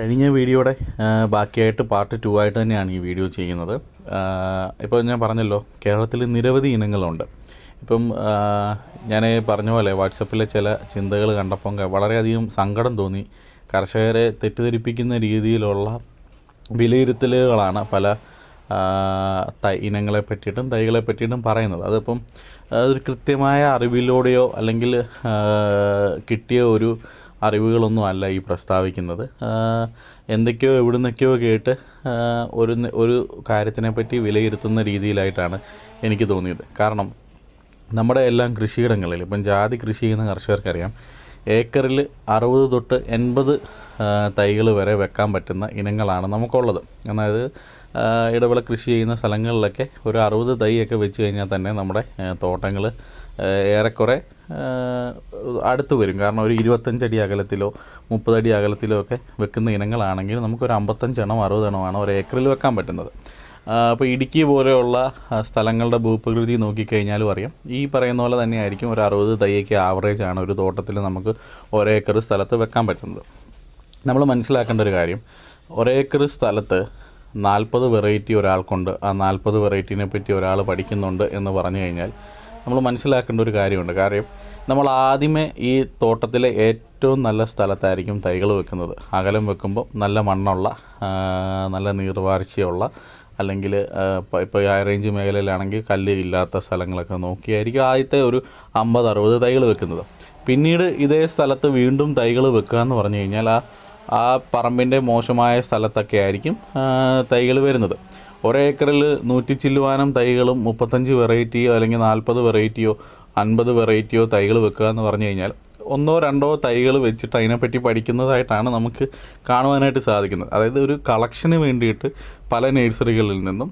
കഴിഞ്ഞ വീഡിയോയുടെ ബാക്കിയായിട്ട് part two ആയിട്ട് തന്നെയാണ് ഈ വീഡിയോ ചെയ്യുന്നത്. ഇപ്പോൾ ഞാൻ പറഞ്ഞല്ലോ കേരളത്തിൽ നിരവധി ഇനങ്ങളുണ്ട്. ഇപ്പം ഞാൻ പറഞ്ഞ പോലെ വാട്സപ്പിലെ ചില ചിന്തകൾ കണ്ടപ്പോൾ വളരെയധികം സങ്കടം തോന്നി. കർഷകരെ തെറ്റിദ്ധരിപ്പിക്കുന്ന രീതിയിലുള്ള വിലയിരുത്തലുകളാണ് പല തൈ ഇനങ്ങളെ പറ്റിയിട്ടും തൈകളെ പറ്റിയിട്ടും പറയുന്നത്. അതിപ്പം അതൊരു കൃത്യമായ അറിവിലൂടെയോ അല്ലെങ്കിൽ കിട്ടിയ ഒരു അറിവുകളൊന്നും അല്ല ഈ പ്രസ്താവിക്കുന്നത്. എന്തൊക്കെയോ എവിടുന്നൊക്കെയോ കേട്ട് ഒരു ഒരു കാര്യത്തിനെപ്പറ്റി വിലയിരുത്തുന്ന രീതിയിലായിട്ടാണ് എനിക്ക് തോന്നിയത്. കാരണം നമ്മുടെ എല്ലാം കൃഷിയിടങ്ങളിൽ ഇപ്പം ജാതി കൃഷി ചെയ്യുന്ന കർഷകർക്കറിയാം ഏക്കറിൽ അറുപത് തൊട്ട് എൺപത് തൈകൾ വരെ വെക്കാൻ പറ്റുന്ന ഇനങ്ങളാണ് നമുക്കുള്ളത്. അതായത് ഇടവിള കൃഷി ചെയ്യുന്ന സ്ഥലങ്ങളിലൊക്കെ ഒരു അറുപത് തൈയൊക്കെ വെച്ച് കഴിഞ്ഞാൽ തന്നെ നമ്മുടെ തോട്ടങ്ങൾ ഏറെക്കുറെ അടുത്ത് വരും. കാരണം ഒരു ഇരുപത്തഞ്ചടി അകലത്തിലോ മുപ്പതടി അകലത്തിലോ ഒക്കെ വെക്കുന്ന ഇനങ്ങളാണെങ്കിൽ നമുക്കൊരു അമ്പത്തഞ്ചെണ്ണം അറുപതെണ്ണമാണ് ഒരു ഏക്കറിൽ വെക്കാൻ പറ്റുന്നത്. അപ്പോൾ ഇടുക്കി പോലെയുള്ള സ്ഥലങ്ങളുടെ ഭൂപ്രകൃതി നോക്കിക്കഴിഞ്ഞാലും അറിയാം. ഈ പറയുന്ന പോലെ തന്നെയായിരിക്കും ഒരു അറുപത് തൈയ്ക്ക് ആവറേജ് ആണ് ഒരു തോട്ടത്തിൽ നമുക്ക് ഒരേക്കർ സ്ഥലത്ത് വെക്കാൻ പറ്റുന്നത്. നമ്മൾ മനസ്സിലാക്കേണ്ട ഒരു കാര്യം ഒരേക്കർ സ്ഥലത്ത് നാൽപ്പത് വെറൈറ്റി ഒരാൾക്കുണ്ട്. ആ നാൽപ്പത് വെറൈറ്റീനെ പറ്റി ഒരാൾ പഠിക്കുന്നുണ്ട് എന്ന് പറഞ്ഞു കഴിഞ്ഞാൽ നമ്മൾ മനസ്സിലാക്കേണ്ട ഒരു കാര്യമുണ്ട്. കാര്യം നമ്മൾ ആദ്യമേ ഈ തോട്ടത്തിലെ ഏറ്റവും നല്ല സ്ഥലത്തായിരിക്കും തൈകൾ വെക്കുന്നത്. അകലം വെക്കുമ്പോൾ നല്ല മണ്ണുള്ള നല്ല നീർവാർച്ചയുള്ള അല്ലെങ്കിൽ ഇപ്പോൾ ഹൈ റേഞ്ച് മേഖലയിലാണെങ്കിൽ കല്ല് ഇല്ലാത്ത സ്ഥലങ്ങളൊക്കെ നോക്കിയായിരിക്കും ആദ്യത്തെ ഒരു അമ്പത് അറുപത് തൈകൾ വെക്കുന്നത്. പിന്നീട് ഇതേ സ്ഥലത്ത് വീണ്ടും തൈകൾ വെക്കുക എന്ന് പറഞ്ഞു കഴിഞ്ഞാൽ ആ ആ പറമ്പിന്റെ മോശമായ സ്ഥലത്തൊക്കെ ആയിരിക്കും തൈകൾ വരുന്നത്. ഒരേക്കറിൽ നൂറ്റി ചില്ലുവാനം തൈകളും മുപ്പത്തഞ്ച് വെറൈറ്റിയോ അല്ലെങ്കിൽ നാൽപ്പത് വെറൈറ്റിയോ അൻപത് വെറൈറ്റിയോ തൈകൾ വെക്കുക എന്ന് പറഞ്ഞു കഴിഞ്ഞാൽ ഒന്നോ രണ്ടോ തൈകൾ വെച്ചിട്ട് അതിനെപ്പറ്റി പഠിക്കുന്നതായിട്ടാണ് നമുക്ക് കാണുവാനായിട്ട് സാധിക്കുന്നത്. അതായത് ഒരു കളക്ഷന് വേണ്ടിയിട്ട് പല നേഴ്സറികളിൽ നിന്നും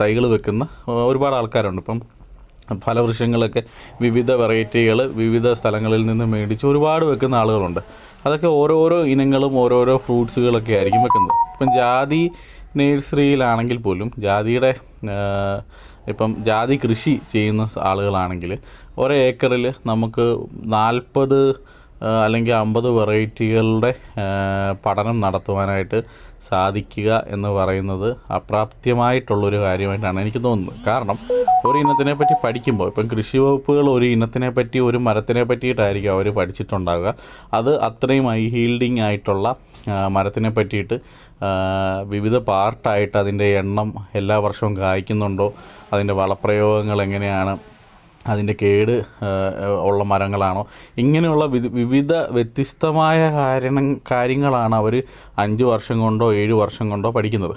തൈകൾ വെക്കുന്ന ഒരുപാട് ആൾക്കാരുണ്ട്. ഇപ്പം ഫലവൃക്ഷങ്ങളൊക്കെ വിവിധ വെറൈറ്റികൾ വിവിധ സ്ഥലങ്ങളിൽ നിന്ന് മേടിച്ച് ഒരുപാട് വെക്കുന്ന ആളുകളുണ്ട്. അതൊക്കെ ഓരോരോ ഇനങ്ങളും ഓരോരോ ഫ്രൂട്ട്സുകളൊക്കെ ആയിരിക്കും വെക്കുന്നത്. ഇപ്പം ജാതി നഴ്സറിയിലാണെങ്കിൽ പോലും ജാതിയുടെ ഇപ്പം ജാതി കൃഷി ചെയ്യുന്ന ആളുകളാണെങ്കിൽ ഒരേക്കറിൽ നമുക്ക് നാൽപ്പത് അല്ലെങ്കിൽ അമ്പത് വെറൈറ്റികളുടെ പഠനം നടത്തുവാനായിട്ട് സാധിക്കുക എന്ന് പറയുന്നത് അപ്രാപ്യമായിട്ടുള്ളൊരു കാര്യമായിട്ടാണ് എനിക്ക് തോന്നുന്നത്. കാരണം ഒരു ഇനത്തിനെ പറ്റി പഠിക്കുമ്പോൾ ഇപ്പം കൃഷി വകുപ്പുകൾ ഒരു ഇനത്തിനെ പറ്റി ഒരു മരത്തിനെ പറ്റിയിട്ടായിരിക്കും അവർ പഠിച്ചിട്ടുണ്ടാവുക. അത് അത്രയും ഹൈ ഹീൽഡിങ് ആയിട്ടുള്ള മരത്തിനെ പറ്റിയിട്ട് വിവിധ പാർട്ടായിട്ട് അതിന്റെ എണ്ണം എല്ലാ വർഷവും കായ്ക്കുന്നുണ്ടോ അതിന്റെ വളപ്രയോഗങ്ങൾ എങ്ങനെയാണ് അതിന്റെ കേട് ഉള്ള മരങ്ങളാണോ? ഇങ്ങനെയുള്ള വിധ- വിവിധ വ്യത്യസ്തമായ കാരണം കാര്യങ്ങളാണ് അവർ അഞ്ച് വർഷം കൊണ്ടോ ഏഴ് വർഷം കൊണ്ടോ പഠിക്കുന്നത്.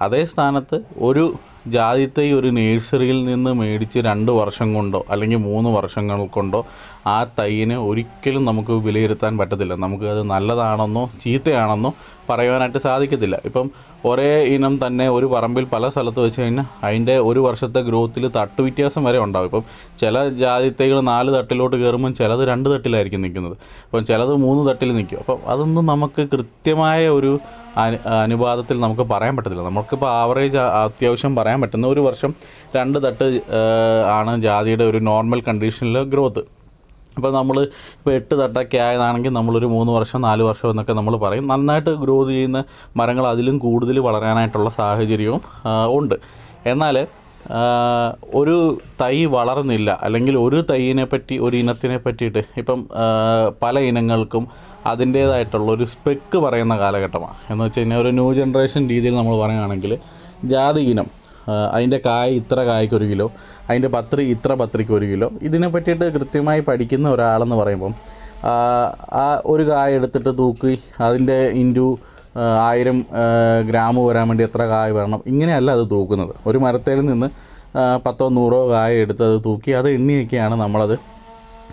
അതേ സ്ഥാനത്ത് ഒരു ജാതിത്തെ ഒരു നേഴ്സറിയിൽ നിന്ന് മേടിച്ച് രണ്ട് വർഷം കൊണ്ടോ അല്ലെങ്കിൽ മൂന്ന് വർഷങ്ങൾ കൊണ്ടോ ആ തൈയിനെ ഒരിക്കലും നമുക്ക് വിലയിരുത്താൻ പറ്റത്തില്ല. നമുക്ക് അത് നല്ലതാണെന്നോ ചീത്തയാണെന്നോ പറയുവാനായിട്ട് സാധിക്കത്തില്ല. ഇപ്പം ഒരേ ഇനം തന്നെ ഒരു പറമ്പിൽ പല സ്ഥലത്ത് വെച്ച് കഴിഞ്ഞാൽ അതിന്റെ ഒരു വർഷത്തെ ഗ്രോത്തിൽ തട്ട് വ്യത്യാസം വരെ ഉണ്ടാകും ഇപ്പം ചില ജാതിത്തൈകൾ നാല് തട്ടിലോട്ട് കയറുമ്പം ചിലത് രണ്ട് തട്ടിലായിരിക്കും നിൽക്കുന്നത്. അപ്പം ചിലത് മൂന്ന് തട്ടിൽ നിൽക്കും. അപ്പം അതൊന്നും നമുക്ക് കൃത്യമായ ഒരു അനുപാതത്തിൽ നമുക്ക് പറയാൻ പറ്റത്തില്ല. നമുക്കിപ്പോൾ ആവറേജ് അത്യാവശ്യം പറയാൻ പറ്റുന്ന ഒരു വർഷം രണ്ട് തട്ട് ആണ് ജാതിയുടെ ഒരു നോർമൽ കണ്ടീഷനിൽ ഗ്രോത്ത് ഇപ്പോൾ നമ്മൾ ഇപ്പോൾ എട്ട് തട്ടൊക്കെ ആയതാണെങ്കിൽ നമ്മളൊരു മൂന്ന് വർഷം നാല് വർഷം എന്നൊക്കെ നമ്മൾ പറയും. നന്നായിട്ട് ഗ്രോത്ത് ചെയ്യുന്ന മരങ്ങൾ അതിലും കൂടുതൽ വളരാനായിട്ടുള്ള സാഹചര്യവും ഉണ്ട്. എന്നാൽ ഒരു തൈ വളർന്നില്ല. അല്ലെങ്കിൽ ഒരു തൈയിനെ പറ്റി ഒരു ഇനത്തിനെ പറ്റിയിട്ട് ഇപ്പം പല ഇനങ്ങൾക്കും അതിന്റേതായിട്ടുള്ള ഒരു സ്പെക്ക് പറയുന്ന കാലഘട്ടമാണ്. എന്ന് വെച്ച് കഴിഞ്ഞാൽ ഒരു ന്യൂ ജനറേഷൻ രീതിയിൽ നമ്മൾ പറയുകയാണെങ്കിൽ ജാതി ഇനം അതിന്റെ കായ ഇത്ര കായ്ക്ക് ഒരു കിലോ അതിന്റെ പത്രി ഇത്ര പത്രിക്ക് ഒരു കിലോ ഇതിനെ പറ്റിയിട്ട് കൃത്യമായി പഠിക്കുന്ന ഒരാളെന്ന് പറയുമ്പം ആ, ഒരു കായ എടുത്തിട്ട് തൂക്കി അതിന്റെ ഇന്റു ആയിരം ഗ്രാം വരാൻ വേണ്ടി എത്ര കായ വേണം ഇങ്ങനെയല്ല അത് തൂക്കുന്നത്. ഒരു മരത്തേൽ നിന്ന് പത്തോ നൂറോ കായ എടുത്ത് അത് തൂക്കി അത് എണ്ണിയൊക്കെയാണ് നമ്മളത്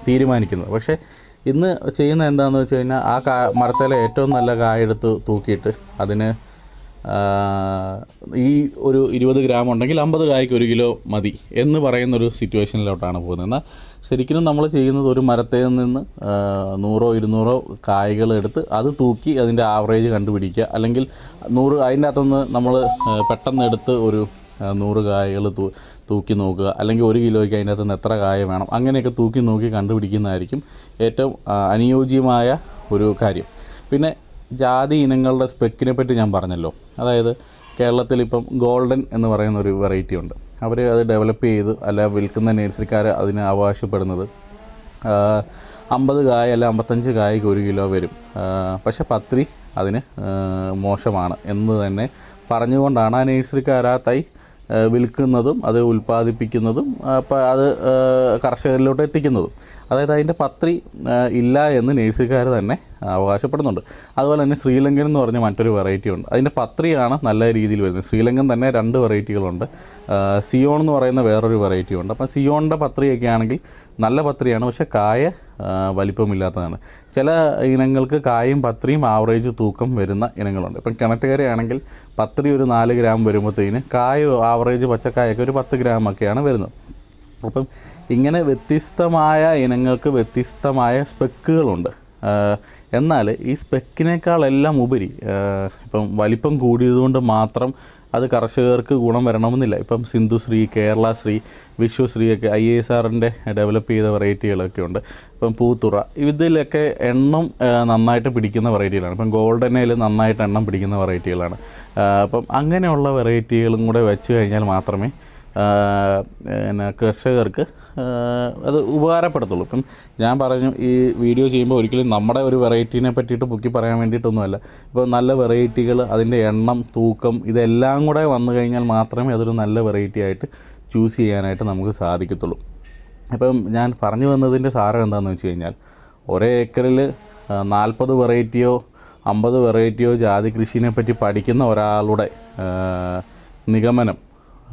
തീരുമാനിക്കുന്നത്. പക്ഷേ ഇന്ന് ചെയ്യുന്ന എന്താണെന്ന് വെച്ച് കഴിഞ്ഞാൽ ആ കാ മരത്തിലെ ഏറ്റവും നല്ല കായ എടുത്ത് തൂക്കിയിട്ട് അതിന് ഈ ഒരു ഇരുപത് ഗ്രാം ഉണ്ടെങ്കിൽ അമ്പത് കായ്ക്ക് ഒരു കിലോ മതി എന്ന് പറയുന്നൊരു സിറ്റുവേഷനിലോട്ടാണ് പോകുന്നത്. എന്നാൽ ശരിക്കും നമ്മൾ ചെയ്യുന്നത് ഒരു മരത്തിൽ നിന്ന് നൂറോ ഇരുന്നൂറോ കായ്കൾ എടുത്ത് അത് തൂക്കി അതിന്റെ ആവറേജ് കണ്ടുപിടിക്കുക. അല്ലെങ്കിൽ നൂറ് അതിന്റെ അകത്തുനിന്ന് നമ്മൾ പെട്ടെന്ന് എടുത്ത് ഒരു നൂറ് കായകൾ തൂ തൂക്കി നോക്കുക. അല്ലെങ്കിൽ ഒരു കിലോയ്ക്ക് അതിന്റെ അകത്ത് നിന്ന് എത്ര കായ വേണം. അങ്ങനെയൊക്കെ തൂക്കി നോക്കി കണ്ടുപിടിക്കുന്നതായിരിക്കും ഏറ്റവും അനുയോജ്യമായ ഒരു കാര്യം. പിന്നെ ജാതി ഇനങ്ങളുടെ സ്പെക്കിനെ പറ്റി ഞാൻ പറഞ്ഞല്ലോ. അതായത് കേരളത്തിൽ ഇപ്പം ഗോൾഡൻ എന്ന് പറയുന്ന ഒരു വെറൈറ്റി ഉണ്ട്. അവർ അത് ഡെവലപ്പ് ചെയ്ത് അല്ല വിൽക്കുന്ന നേഴ്സറിക്കാർ അതിന് അവകാശപ്പെടുന്നത്. അമ്പത് കായ അല്ല അമ്പത്തഞ്ച് കായ്ക്ക് ഒരു കിലോ വരും. പക്ഷേ പത്രി അതിന് മോശമാണ് എന്ന് തന്നെ പറഞ്ഞുകൊണ്ടാണ് ആ നേഴ്സറിക്കാർ ആ തൈ വിൽക്കുന്നതും അത് ഉൽപ്പാദിപ്പിക്കുന്നതും അപ്പോൾ അത് കർഷകരിലോട്ട് എത്തിക്കുന്നതും. അതായത് അതിന്റെ പത്രി ഇല്ല എന്ന് നേഴ്സുകാർ തന്നെ അവകാശപ്പെടുന്നുണ്ട്. അതുപോലെ തന്നെ ശ്രീലങ്കൻ എന്ന് പറഞ്ഞ മറ്റൊരു വെറൈറ്റി ഉണ്ട്. അതിന്റെ പത്രിയാണ് നല്ല രീതിയിൽ വരുന്നത്. ശ്രീലങ്കൻ തന്നെ രണ്ട് വെറൈറ്റികളുണ്ട് സിയോൺ എന്ന് പറയുന്ന വേറൊരു വെറൈറ്റി ഉണ്ട്. അപ്പം സിയോണിന്റെ പത്രിയൊക്കെ ആണെങ്കിൽ നല്ല പത്രിയാണ് പക്ഷേ കായ വലിപ്പമില്ലാത്തതാണ്. ചില ഇനങ്ങൾക്ക് കായും പത്രിയും ആവറേജ് തൂക്കം വരുന്ന ഇനങ്ങളുണ്ട്. ഇപ്പം കിണറ്റുകരയാണെങ്കിൽ പത്രി ഒരു നാല് ഗ്രാം വരുമ്പോഴത്തേന് കായ ആവറേജ് പച്ചക്കായൊക്കെ ഒരു പത്ത് ഗ്രാം ഒക്കെയാണ് വരുന്നത്. അപ്പം ഇങ്ങനെ വ്യത്യസ്തമായ ഇനങ്ങൾക്ക് വ്യത്യസ്തമായ സ്പെക്കുകളുണ്ട്. എന്നാൽ ഈ സ്പെക്കിനേക്കാളെല്ലാം ഉപരി ഇപ്പം വലിപ്പം കൂടിയതുകൊണ്ട് മാത്രം അത് കർഷകർക്ക് ഗുണം വരണമെന്നില്ല. ഇപ്പം സിന്ധുശ്രീ കേരളശ്രീ വിശ്വശ്രീ ഒക്കെ ഐ എസ് ആറിന്റെ ഡെവലപ്പ് ചെയ്ത വെറൈറ്റികളൊക്കെ ഉണ്ട്. ഇപ്പം പൂത്തുറ ഇതിലൊക്കെ എണ്ണം നന്നായിട്ട് പിടിക്കുന്ന വെറൈറ്റികളാണ്. ഇപ്പം ഗോൾഡനയിൽ നന്നായിട്ട് എണ്ണം പിടിക്കുന്ന വെറൈറ്റികളാണ്. അപ്പം അങ്ങനെയുള്ള വെറൈറ്റികളും കൂടെ വെച്ച് കഴിഞ്ഞാൽ മാത്രമേ പിന്നെ കർഷകർക്ക് അത് ഉപകാരപ്പെടത്തുള്ളൂ. ഇപ്പം ഞാൻ പറഞ്ഞു ഈ വീഡിയോ ചെയ്യുമ്പോൾ ഒരിക്കലും നമ്മുടെ ഒരു വെറൈറ്റീനെ പറ്റിയിട്ട് പൊക്കി പറയാൻ വേണ്ടിയിട്ടൊന്നുമല്ല. ഇപ്പോൾ നല്ല വെറൈറ്റികൾ അതിന്റെ എണ്ണം തൂക്കം ഇതെല്ലാം കൂടെ വന്നു കഴിഞ്ഞാൽ മാത്രമേ അതൊരു നല്ല വെറൈറ്റി ആയിട്ട് ചൂസ് ചെയ്യാനായിട്ട് നമുക്ക് സാധിക്കത്തുള്ളൂ. ഇപ്പം ഞാൻ പറഞ്ഞു വന്നതിന്റെ സാരം എന്താണെന്ന് വെച്ച് കഴിഞ്ഞാൽ ഒരേ ഏക്കറിൽ നാൽപ്പത് വെറൈറ്റിയോ അമ്പത് വെറൈറ്റിയോ ജാതി കൃഷിനെ പറ്റി പഠിക്കുന്ന ഒരാളുടെ നിഗമനം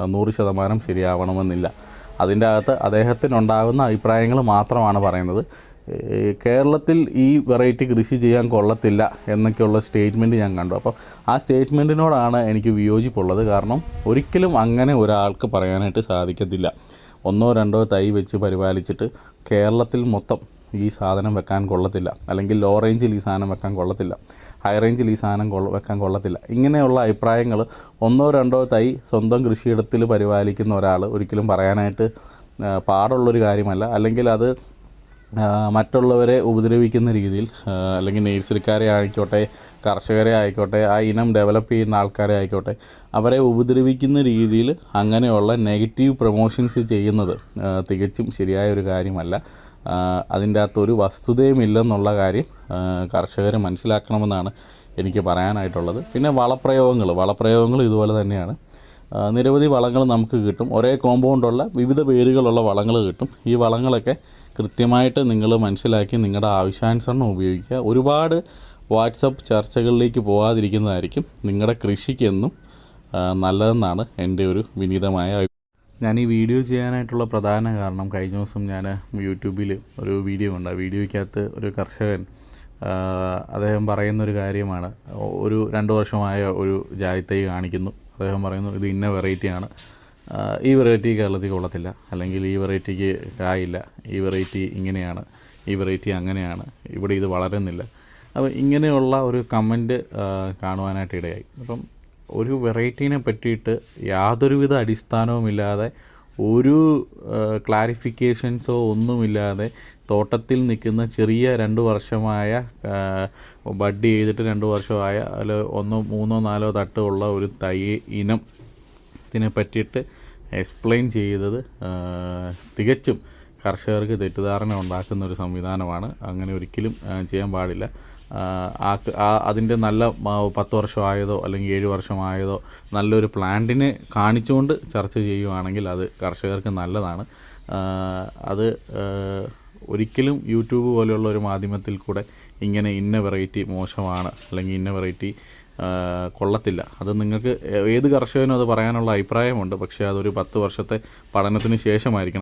നൂറ് ശതമാനം ശരിയാവണമെന്നില്ല. അതിന്റെ അകത്ത് അദ്ദേഹത്തിനുണ്ടാകുന്ന അഭിപ്രായങ്ങൾ മാത്രമാണ് പറയുന്നത്. കേരളത്തിൽ ഈ വെറൈറ്റി കൃഷി ചെയ്യാൻ കൊള്ളത്തില്ല എന്നൊക്കെയുള്ള സ്റ്റേറ്റ്മെന്റ് ഞാൻ കണ്ടു. അപ്പോൾ ആ സ്റ്റേറ്റ്മെന്റിനോടാണ് എനിക്ക് വിയോജിപ്പുള്ളത്. കാരണം ഒരിക്കലും അങ്ങനെ ഒരാൾക്ക് പറയാനായിട്ട് സാധിക്കത്തില്ല. ഒന്നോ രണ്ടോ തൈ വെച്ച് പരിപാലിച്ചിട്ട് കേരളത്തിൽ മൊത്തം ഈ സാധനം വെക്കാൻ കൊള്ളത്തില്ല. അല്ലെങ്കിൽ ലോ റേഞ്ചിൽ ഈ സാധനം വെക്കാൻ കൊള്ളത്തില്ല. ഹൈ റേഞ്ചിൽ ഈ സാധനം കൊള്ള വെക്കാൻ കൊള്ളത്തില്ല. ഇങ്ങനെയുള്ള അഭിപ്രായങ്ങൾ ഒന്നോ രണ്ടോ തൈ സ്വന്തം കൃഷിയിടത്തിൽ പരിപാലിക്കുന്ന ഒരാൾ ഒരിക്കലും പറയാനായിട്ട് പാടുള്ളൊരു കാര്യമല്ല. അല്ലെങ്കിൽ അത് മറ്റുള്ളവരെ ഉപദ്രവിക്കുന്ന രീതിയിൽ അല്ലെങ്കിൽ നേഴ്സറിക്കാരെ ആയിക്കോട്ടെ കർഷകരെ ആയിക്കോട്ടെ ആ ഇനം ഡെവലപ്പ് ചെയ്യുന്ന ആൾക്കാരെ ആയിക്കോട്ടെ അവരെ ഉപദ്രവിക്കുന്ന രീതിയിൽ അങ്ങനെയുള്ള നെഗറ്റീവ് പ്രൊമോഷൻസ് ചെയ്യുന്നത് തികച്ചും ശരിയായ ഒരു കാര്യമല്ല. അതിന്റെ അകത്തൊരു വസ്തുതയും ഇല്ലെന്നുള്ള കാര്യം കർഷകർ മനസ്സിലാക്കണമെന്നാണ് എനിക്ക് പറയാനായിട്ടുള്ളത്. പിന്നെ വളപ്രയോഗങ്ങൾ വളപ്രയോഗങ്ങൾ ഇതുപോലെ തന്നെയാണ്. നിരവധി വളങ്ങൾ നമുക്ക് കിട്ടും. ഒരേ കോമ്പൗണ്ടുള്ള വിവിധ പേരുകളുള്ള വളങ്ങൾ കിട്ടും. ഈ വളങ്ങളൊക്കെ കൃത്യമായിട്ട് നിങ്ങൾ മനസ്സിലാക്കി നിങ്ങളുടെ ആവശ്യാനുസരണം ഉപയോഗിക്കുക. ഒരുപാട് വാട്സപ്പ് ചർച്ചകളിലേക്ക് പോകാതിരിക്കുന്നതായിരിക്കും നിങ്ങളുടെ കൃഷിക്കെന്നും നല്ലതെന്നാണ് എന്റെ ഒരു വിനീതമായ ഞാൻ ഈ വീഡിയോ ചെയ്യാനായിട്ടുള്ള പ്രധാന കാരണം കഴിഞ്ഞ ദിവസം ഞാൻ യൂട്യൂബിൽ ഒരു വീഡിയോ ഉണ്ട് ആ വീഡിയോയ്ക്കകത്ത് ഒരു കർഷകൻ അദ്ദേഹം പറയുന്നൊരു കാര്യമാണ്. ഒരു രണ്ട് വർഷമായ ഒരു ജാതിത്തൈ കാണിക്കുന്നു. അദ്ദേഹം പറയുന്നു ഇത് ഇന്ന വെറൈറ്റിയാണ് ഈ വെറൈറ്റി കേരളത്തിൽ കൊള്ളത്തില്ല. അല്ലെങ്കിൽ ഈ വെറൈറ്റിക്ക് കായില്ല. ഈ വെറൈറ്റി ഇങ്ങനെയാണ്. ഈ വെറൈറ്റി അങ്ങനെയാണ്. ഇവിടെ ഇത് വളരുന്നില്ല. അപ്പോൾ ഇങ്ങനെയുള്ള ഒരു കമന്റ് കാണുവാനായിട്ട് ഇടയായി. അപ്പം ഒരു വെറൈറ്റീനെ പറ്റിയിട്ട് യാതൊരുവിധ അടിസ്ഥാനവുമില്ലാതെ ഒരു ക്ലാരിഫിക്കേഷൻസോ ഒന്നുമില്ലാതെ തോട്ടത്തിൽ നിൽക്കുന്ന ചെറിയ രണ്ട് വർഷമായ ബഡ് ചെയ്തിട്ട് രണ്ട് വർഷമായ അതിൽ ഒന്നോ മൂന്നോ നാലോ തട്ടോ ഉള്ള ഒരു തൈ ഇനത്തിനെ പറ്റിയിട്ട് എക്സ്പ്ലെയിൻ ചെയ്തത് തികച്ചും കർഷകർക്ക് തെറ്റിദ്ധാരണ ഉണ്ടാക്കുന്ന ഒരു സംവിധാനമാണ്. അങ്ങനെ ഒരിക്കലും ചെയ്യാൻ പാടില്ല. ആ, അതിന്റെ നല്ല പത്ത് വർഷമായതോ അല്ലെങ്കിൽ ഏഴ് വർഷമായതോ നല്ലൊരു പ്ലാന്റിനെ കാണിച്ചുകൊണ്ട് ചർച്ച ചെയ്യുവാണെങ്കിൽ അത് കർഷകർക്ക് നല്ലതാണ്. അത് ഒരിക്കലും യൂട്യൂബ് പോലെയുള്ള ഒരു മാധ്യമത്തിൽ കൂടെ ഇങ്ങനെ ഇന്ന വെറൈറ്റി മോശമാണ് അല്ലെങ്കിൽ ഇന്ന വെറൈറ്റി കൊള്ളത്തില്ല. അത് നിങ്ങൾക്ക് ഏത് കർഷകനും അത് പറയാനുള്ള അഭിപ്രായമുണ്ട്. പക്ഷേ അതൊരു പത്ത് വർഷത്തെ പഠനത്തിന് ശേഷമായിരിക്കണം.